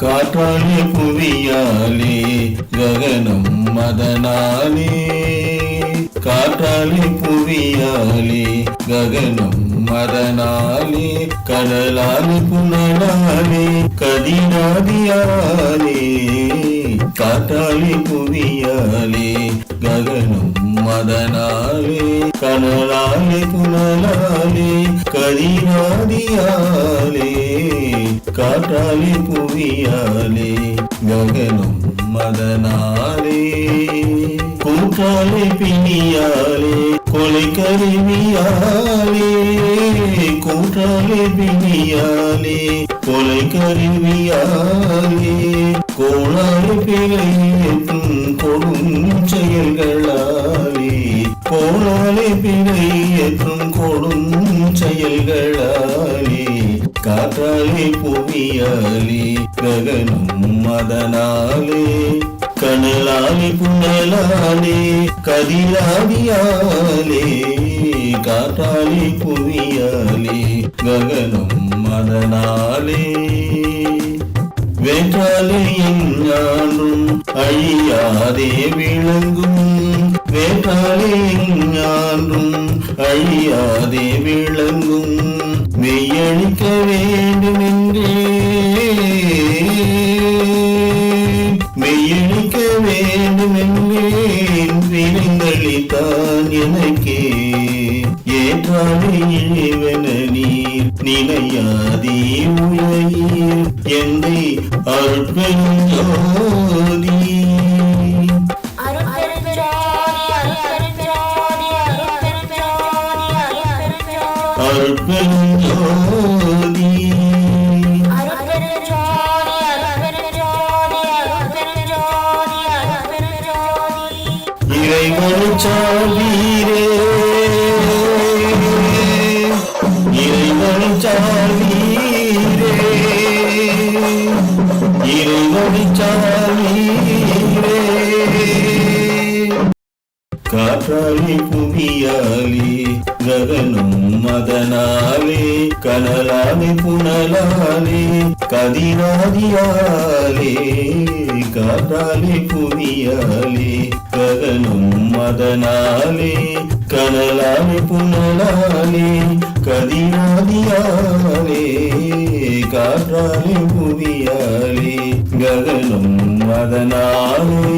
காற்றாலே புவியாலே ககனம் மதனாலே. காற்றாலே புவியாலே ககனம் மதனாலே. கடலாலே புனலாலே கதிராதியாலே காற்றாலே புவியாலே ககனம் மதனாலே. கனலாலே புனலாலே கதிராதியாலே காற்றாலே புவியாலே ககனும் மதனாலே. கூற்றாலே பிணியாலே கொலை கருவியாலே கூற்றாலே பிணியாலே கொலை கருவியாலே கோளாறு பிழையற்றும் கொடும் செயல்களாலே கோளாறு பிழையற்றும் கொடும் செயல்களாலே காற்றாலே புவியாலே ககனும் மதனாலே கனலாலே புனலாலே கதிராதியாலே காற்றாலே புவியாலே ககனும் மதனாலே. வேற்றாலே எஞ்ஞானும் அழியாதே விளங்கும் வேற்றாலே எஞ்ஞானும் அழியாதே விளங்கும். மெய்யழிக்கவே வேண்டுமென்றேன் வினைகளித்தான் எனக்கே. ஏற்றாலே இழிவன நீர் நினையாதே உலகீர். என்னை அற்பெஞ்சோதி அருட்பெருஞ்சோதி இறைவனு சாவீரே இறைவனு சாவீரே இறைவனு சாவீரே காற்றாளி புவியாளி ககனும் மதனாலே கனலாலே புனலாலே கதிராதியாலே காற்றாலே புவியாலே ககனும் மதனாலே கனலாலே புனலாலே கதிராதியாலே காற்றாலே புவியாலே ககனம் அதனாலே.